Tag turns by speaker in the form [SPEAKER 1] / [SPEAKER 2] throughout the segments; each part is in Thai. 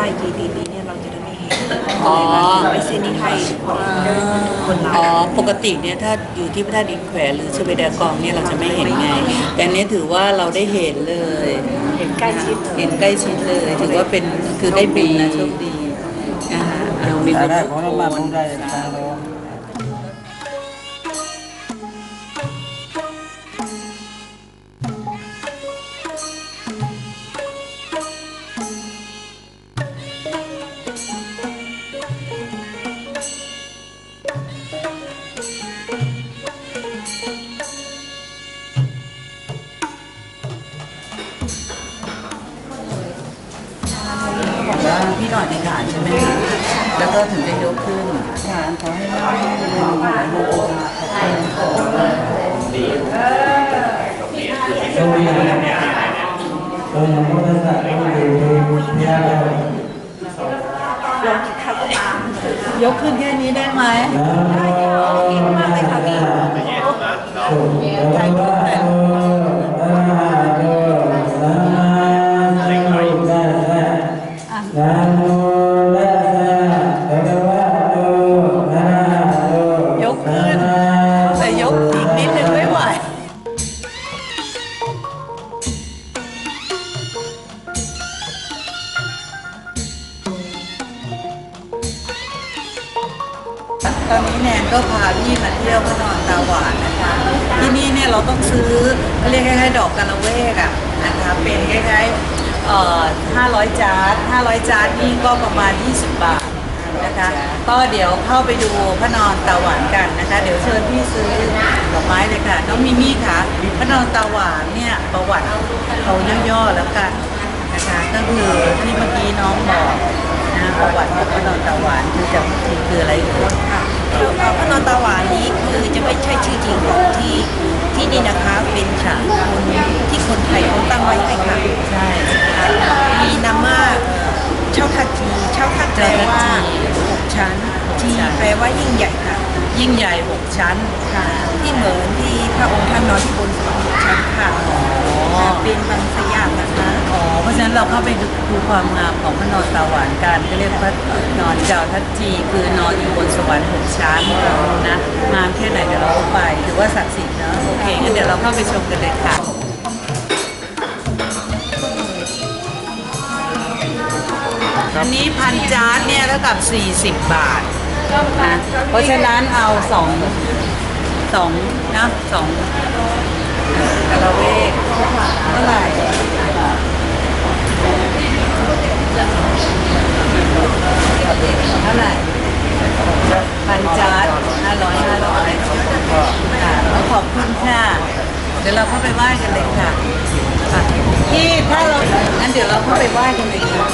[SPEAKER 1] ต้กีดีนี้เนี่ยเราจะได้ไม่เห็น
[SPEAKER 2] อ๋อ
[SPEAKER 1] ไม่เส้นนี้ให้คนเรา
[SPEAKER 2] อ๋อปกติเนี่ยถ้าอยู่ที่พระธาตุอินแขวนหรือชเวดากองเนี่ยเราจะไม่เห็นไง แต่อันนี้ถือว่าเราได้เห็นเลย
[SPEAKER 1] เห็นใกล้ชิด
[SPEAKER 2] เห็นใกล้ชิดเลย ถือว่าเป็นคือได้บุญนะโชคดีนะคะเอามีบุญ
[SPEAKER 3] ได้
[SPEAKER 2] ทุก
[SPEAKER 3] ผล
[SPEAKER 2] ค
[SPEAKER 3] มานผมได้ทางโล
[SPEAKER 2] บ ก็ถึงจะยกขึ้นฐานขอให้เราได้เรียนรู้โลก
[SPEAKER 3] โชคดีโอ้โหนั่นแหละดูยากเลย
[SPEAKER 1] ลองคิดครับ
[SPEAKER 2] ยกขึ้นแค่นี้ได้ไหม
[SPEAKER 3] นะมากเลยค่ะพี่โชคดีแต่ว่า ที่มาเที่
[SPEAKER 2] ยวพระนอนตาหวานนะคะ ที่นี่เนี่ยเราต้องซื้อเขาเรียกคล้ายๆดอกกะละเวกอะนะคะเป็นคล้ายๆเอ่อ500 จาน500 จานนี่ก็ประมาณ 20 บาทนะคะ ก็เดี๋ยวเข้าไปดูพระนอนตาหวานกันนะคะ เดี๋ยวเชิญพี่ซื้อดอกไม้เลยค่ะน้องมิมี่ค่ะพระนอนตาหวานเนี่ยประวัติเขาย่อๆแล้วกันนะคะก็คือที่เมื่อกี้น้องบอกนะประวัติของพระนอนตาหวานคือจะคืออะไรเอ่
[SPEAKER 1] ค่ะ พระนอนตาหวานนี้คือจะไม่ใช่ชื่อจริงของที่ที่นี่นะคะเป็นชื่อคนที่คนไทยเขาตั้งไว้ให้ค่ะ
[SPEAKER 2] ใช่
[SPEAKER 1] มีนามาเช่าทัจีเช่าทัแปลว่าหกชั้นจีแปลว่ายิ่งใหญ่ค่ะ
[SPEAKER 2] ยิ่งใหญ่หกชั้น
[SPEAKER 1] ค่ะ ที่เหมือนที่พระองค์ท่านนอนที่บนสวรรค์หกชั้นค่ะเป็นบางสยามนะคะ
[SPEAKER 2] เพราะฉะนั้นเราเข้าไปดูความงามของพระนอนตาหวานกันก็เรียกว่านอนเจ้าทัตจีคือนอนอยู่บนสวรรค์หกชั้นนะงามแค่ไหนเดี๋ยวเราก็ไปถือว่าศักดิ์สิทธิ์เนอะโอเคงั้นเดี๋ยวเราเข้าไปชมกันเลยค่ะอันนี้พันจานเนี่ยเท่ากับ 40 บาทนะเพราะฉะนั้นเอาสองสองนะสองกะละเวกเท่าไหร่ เท่าไหร่พันจานห้าร้อยห้าร้อยค่ะแล้วขอบคุณค่ะ เดี๋ยวเราเข้าไปไหว้กันเลยค่ะค่ะพี่ถ้าเรางั้นเดี๋ยวเราเข้าไปไหว้กันเลยค่ะ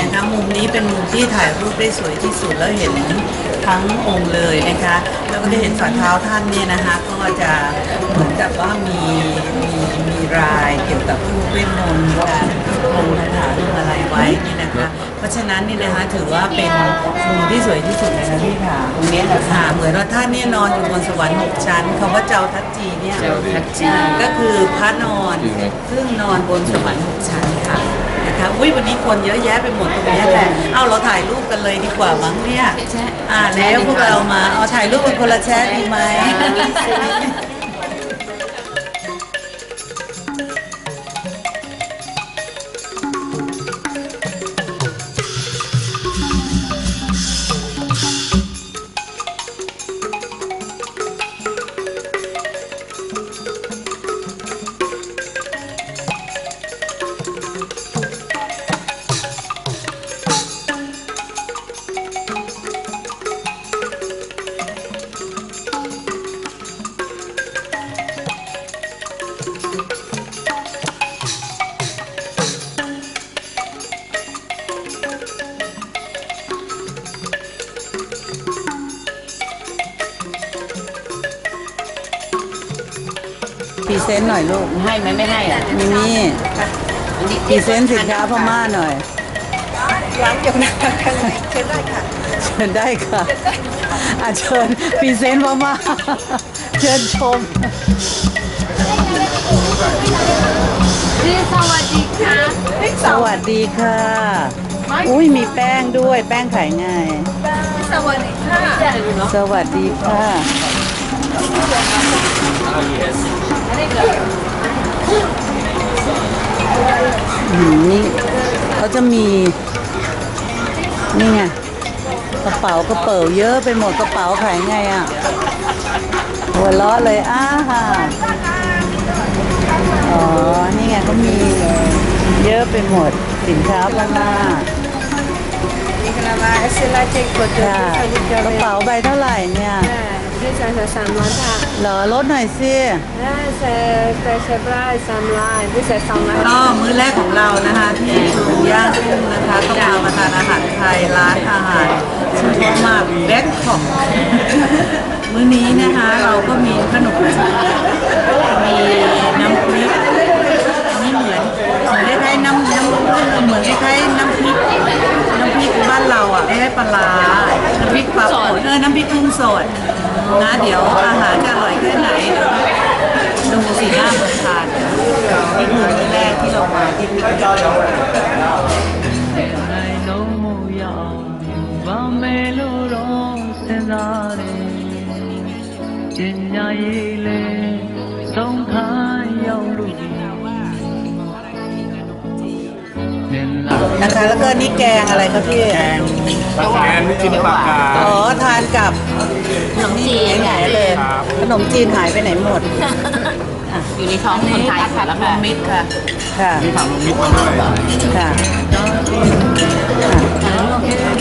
[SPEAKER 2] นะคะมุมนี้เป็นมุมที่ถ่ายรูปได้สวยที่สุดแล้วเห็นทั้งองค์เลยนะคะแล้วก็ได้เห็นฝ่าเท้าท่านเนี่ยนะคะก็จะเหมือนกับว่ามีมีมีรายเกี่ยวกับผู้เวทมนต์การลงคาถาลงอะไรไว้นี่นะคะ เพราะฉะนั้นนี่นะคะถือว่าเป็นมุมที่สวยที่สุดเลยนะพี่ค่ะตรงนี้แหละค่ะเหมือนว่าท่านเนี่ยนอนอยู่บนสวรรค์หกชั้นคำว่าเจ้าทัศจีเนี่ย
[SPEAKER 4] เจ้าทัศจี
[SPEAKER 2] ก็คือพระนอน ซึ่งนอนบนสวรรค์หกชั้นค่ะ คะอุ้ยวันนี้คนเยอะแยะไปหมดตรงนี้แหละเอาเราถ่ายรูปกันเลยดีกว่ามั้งเนี่ยอ่าแล้วพวกเรามาเอาถ่ายรูปเป็นคนละแชทดีไหม เซนต์หน่อยลูก
[SPEAKER 1] ให้ไหมไม่ให้อะ
[SPEAKER 2] มิมี่พรีเซนต์สินค้าพม่าหน่อย
[SPEAKER 1] ร้านเดียวนะคะเชิญได้ค่ะ
[SPEAKER 2] เชิญได้ค่ะอาเชิญพรีเซนต์พม่าเชิญชม
[SPEAKER 4] พี่สวัสดีค่ะ
[SPEAKER 2] สวัสดีค่ะ อุ้ยมีแป้งด้วยแป้งขายง่าย
[SPEAKER 4] สวัสดีค่ะ
[SPEAKER 2] สวัสดีค่ะ อืมนี่เขาจะมี นี่ไงกระเป๋ากระเป๋าเยอะไปหมดกระเป๋าขายไงอะหัวเราะเลยอ้าค่ะอ๋อ นี่ไงเขามีเยอะไปหมดสินค้าพม่า ค่ะกระเป๋าใบเท่าไหร่เนี่ย
[SPEAKER 4] พี่ จะจะสามร้อยค่ะ
[SPEAKER 2] เหรอลดหน่อยสิ
[SPEAKER 4] น่าจะจะใช้ปลายสามร้อยพี่จะสองร้อย
[SPEAKER 2] ก็มื้อแรกของเรานะคะที่หมูย่างกุ้งนะคะก็มามาทานอาหารไทยร้านอาหารชื่อว่ามากแบงคอกมื้อนี้นะคะเราก็มีขนมมีน้ำพริกอันนี้เหมือนเหมือนคล้ายๆน้ำน้ำเหมือนคล้ายๆน้ำพริกน้ำพริกบ้านเราอะคล้ายๆปลาร้าน้ำพริกปลาป่นเออน้ำพริกกุ้งสด นะเดี๋ยวอาหารจะอร่อยแค่ไหนเะดูสีหน้าประทานนี่คือแรกที่เรามาที่
[SPEAKER 5] มีการ trên nhà y lê sống thái yêu lùi
[SPEAKER 2] นะคะแล้วก็นี่แกงอะไรครับพี่
[SPEAKER 6] แกงแกงลูกินปากา
[SPEAKER 2] อ๋อทานกับ
[SPEAKER 1] ขนมจีน
[SPEAKER 2] หายเลย ขนมจีนหายไปไหนหมด
[SPEAKER 1] อยู่ในท้องคนไทยค่ะแล้วก็มิตรค่ะ
[SPEAKER 2] ค่ะ
[SPEAKER 6] มีผักลงมิตรมาด้วย
[SPEAKER 2] ค่ะ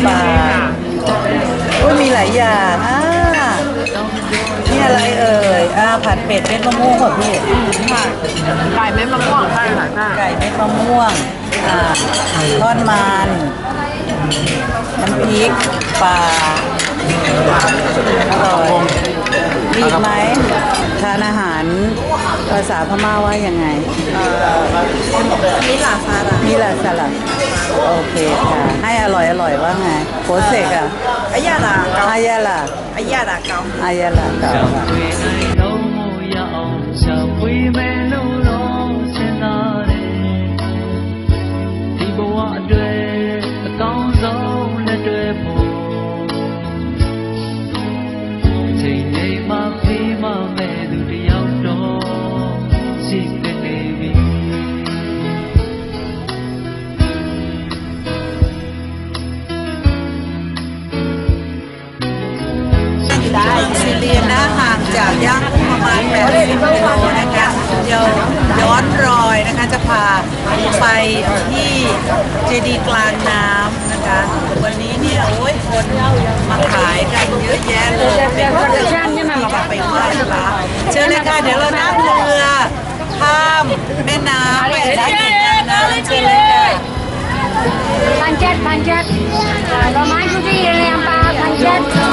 [SPEAKER 2] ปลาอุ้ยมีหลายอย่างอ่านี่อะไรเอ่ยอ่าผัดเป็ดเม็ดมะม่วงเหรอพี่
[SPEAKER 1] ค่ะไก่เม็ดมะม่วงค่ะค่ะ
[SPEAKER 2] ไก่เม็ดมะม่วงอ่าทอดมันน้ำพริกปลาอร่อย อร่อีกไหมทานอาหารภาษาพม่าว่ายังไง
[SPEAKER 1] มิลาซา
[SPEAKER 2] ลมีลาซาลัโอเคค่ะ ให้อร่อยอร่อยว่าไงโคเซกอะ
[SPEAKER 1] อายาลาา
[SPEAKER 2] อายาล่ะ
[SPEAKER 1] อายาลาเกา
[SPEAKER 2] อายาล่เกา จะพาไปที่เจดีย์กลางน้ำนะคะ วันนี้เนี่ยโอ้ยคนมาขายกันเยอะแยะเลยเป็นคนที่จะไปไหว้พระเชิญเลยค่ะเดี๋ยวเรานั่งเรือข้ามแม่น้ำไปได้ถึงกลางน้ำเชิญเลยค่ะ
[SPEAKER 4] panjat panjat kalau maju di yang panjat
[SPEAKER 2] เ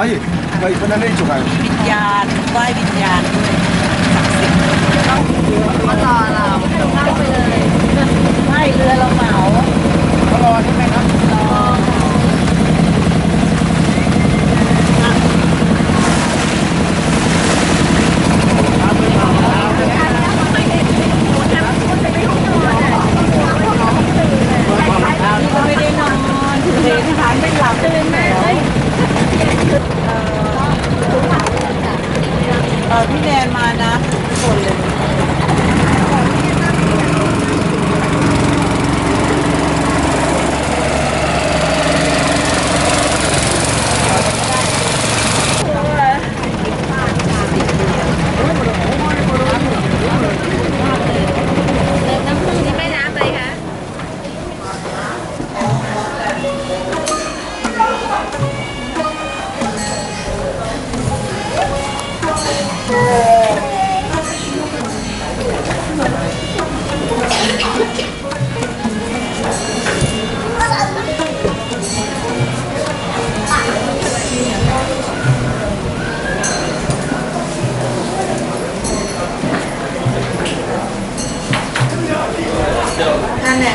[SPEAKER 2] ไหม
[SPEAKER 6] 可以可以，跟他那一组啊。
[SPEAKER 2] วิญญาณไหว้วิญญาณด้วยศักดิ์สิทธิ์มาต่อเราไม่เรือเราเหมา
[SPEAKER 6] รอใช่ไหมครับ
[SPEAKER 2] น พี่แดนมานะทุกคนเลย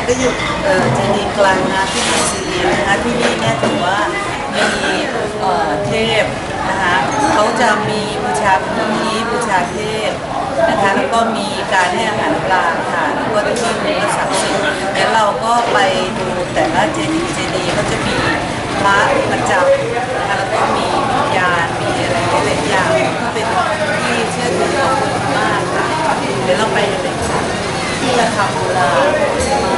[SPEAKER 2] ก็อยู่เออเจดีย์กลางน้ำที่เมืองซีเรียนะคะที่นี่เนี่ยถือว่ามีเออเทพนะคะเขาจะมีบูชาพรุ่งนี้บูชาเทพนะคะแล้วก็มีการให้อาหารปลาค่ะแล้วก็ที่นี่ก็ศักดิ์สิทธิ์เดี๋ยวเราก็ไปดูแต่ละเจดีย์เจดีย์ก็จะมีพระประจำนะคะแล้วก็มีวิญญาณมีอะไรหลายอย่างก็เป็นที่เชื่อถือของคนมากค่ะเดี๋ยวเราไปกันเลยค่ะที่ราคาโบราณ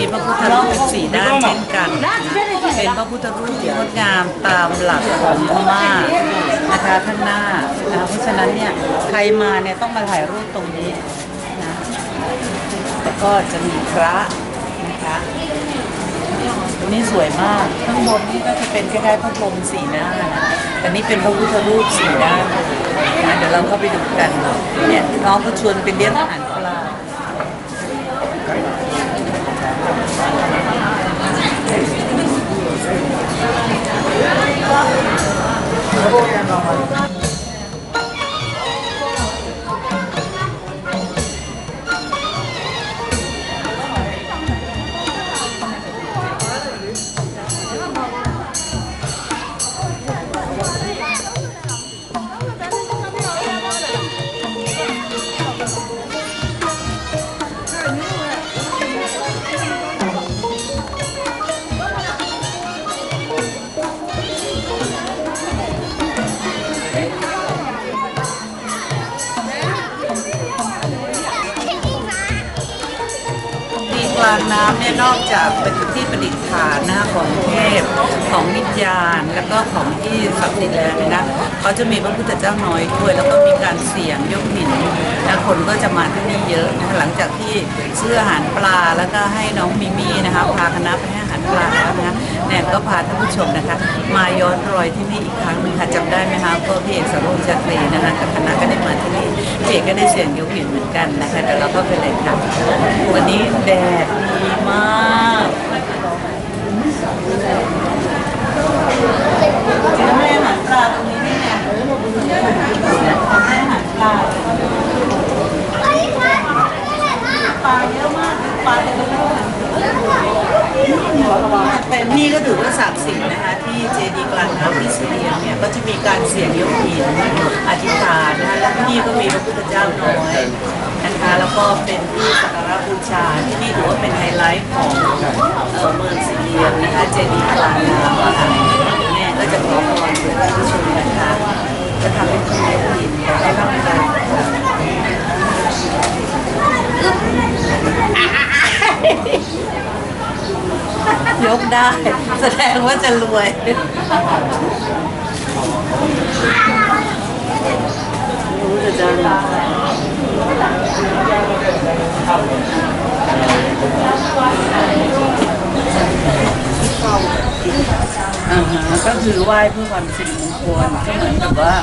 [SPEAKER 2] มีพระพุทธรูปสี่ด้านเช่นกัน เป็นพระพุทธรูปที่งดงามตามหลักของพม่านะคะข้างหน้านะเพราะฉะนั้นเนี่ยใครมาเนี่ยต้องมาถ่ายรูปตรงนี้นะแล้วก็จะมีพระนะคะตรงนี้สวยมาก ข้างบนนี่ก็จะเป็นคล้ายๆพระพรหมสีหน้านะแต่นี่เป็นพระพุทธรูปสีด้านนะเดี๋ยวเราเข้าไปดูกันเนี่ยน้องก็ชวนไปเลี้ยงอาหาร ปลามีกางน้ำเนี่ยนอกจากเป็นที่ประดิษฐานนะของเทพของวิญญาณ แล้วก็ของที่ศักดิ์สิทธิ์แล้วนะเขาจะมีพระพุทธเจ้าน้อยด้วย แล้วก็มีการเสี่ยงยกหินและคนก็จะมาที่นี่เยอะนะคะหลังจากที่ซื้ออาหารปลาแล้วก็ให้น้องมิมีนะคะพาคณะไปให้ อาหารปลาแล้วนะคะแนนก็พาท่านผู้ชมนะคะ มาย้อนรอยที่นี่อีกครั้งหนึงค่ะจำได้ไหมคะก็พี่เอกสโรจน์จักรีนะคะกับคณะก็ได้มาที่นี่พี่เอกก็ได้เสี่ยงยกหินเหมือนกันนะคะเดี๋ยวเราก็ไปเลยค่ะวันนี้แดดดีมากจะให้อาหารปลาตรงนี้นี่ไงให้อาหารปลาปลาเยอะมากปลาเต็มไปหมดแต่ นี่ก็ถือว่าศักดิ์สิทธิ์นะคะ ที่เจดีย์กลางน้ำที่ซีเรียเนี่ยก็จะมีการเสี่ยงยกหินอธิษฐานนะคะแล้วที่นี่ก็มีพระพุทธเจ้าน้อยนะคะแล้วก็เป็นที่สักการะบูชาที่นี่ถือว่าเป็นไฮไลท์ของเมืองซีเรียนะคะเจดีย์กลางน้ำค่ะแม่ก็จะขอพรเพื่อท่านผู้ชมนะคะจะทำให้คุณยกหินขอให้ร่ำรวย ยกได้ แสดงว่าจะรวย รู้จะจะหลับอ่าฮะก็คือไหว้เพื่อความสิริมงคลก็เหมือนกับว่า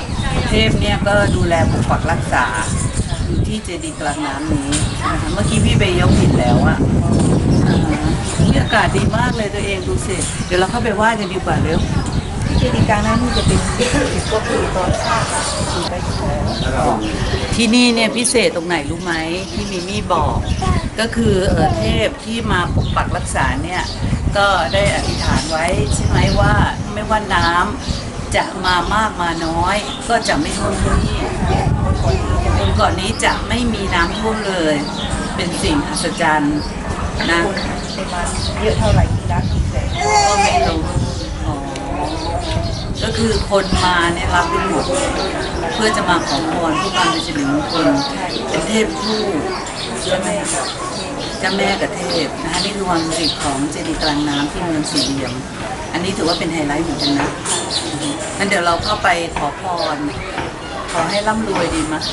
[SPEAKER 2] เทพเนี่ยก็ดูแลปกปักรักษาอยู่ที่เจดีย์กลางน้ำนี้นะคะเมื่อกี้พี่ไปยกหินแล้วอะ นี่อากาศดีมากเลยตัวเองดูสิ เดี๋ยวเราเข้าไปไหว้กันดีกว่าเร็ว
[SPEAKER 1] เจดีกลางน้ำนี่จะเป็นสิบกว่าปีตอนชาติคือไปที่ไหน
[SPEAKER 2] ที่นี่เนี่ยพิเศษตรงไหนรู้ไหมที่มิมี่บอก ก็คือเออเทพที่มาปกปักรักษาเนี่ยก็ได้อธิษฐานไว้ใช่ไหมว่าไม่ว่าน้ำจะมามากมาน้อย ก็จะไม่ท่วมที่นี่บนเกาะนี้จะไม่มีน้ำท่วมเลย เป็นสิ่งอัศจรรย์ นะ
[SPEAKER 1] ประมาณเยอะเท่าไหร่ที่รักที่แสน
[SPEAKER 2] ก็ไม่รู้อ๋อก็คือคนมาเนี่ยรับได้หมดเพื่อจะมาขอพรเพื่อความเป็นสิริมงคลเป็นเทพผู้
[SPEAKER 1] เจ้าแม่กับ
[SPEAKER 2] เจ้าแม่กับเทพนะคะนี่คือความศักดิ์สิทธิ์ของเจดีย์กลางน้ำที่เมืองสี่เหลี่ยม อันนี้ถือว่าเป็นไฮไลท์เหมือนกันนะงั้นเดี๋ยวเราเข้าไปขอพร ขอให้ร่ำรวยดีมั้ย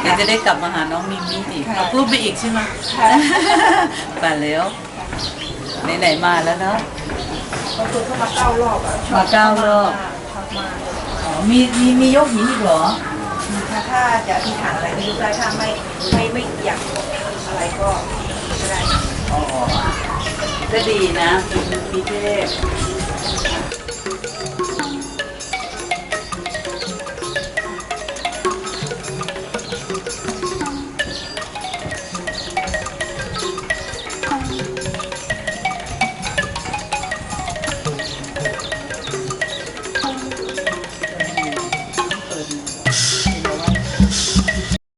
[SPEAKER 2] เดี๋ยวจะได้กลับมาหาน้องมิมี่อีกเอารูปไปอีกใช่ไหมไปแล้วไหนๆมาแล้วเนาะ
[SPEAKER 1] บางคนเข้ามาเก้ารอบอะ
[SPEAKER 2] มาเก้ารอบ
[SPEAKER 1] ทำมา
[SPEAKER 2] อ๋อมีมีมียกหินอีกเหรอ
[SPEAKER 1] ถ้าถ้าจะอธิษฐานอะไรก็ยกได้ถ้าไม่ไม่ไม่อยากอะไรก็ก็ได้
[SPEAKER 2] อ๋อก็ดีนะพี่เทพ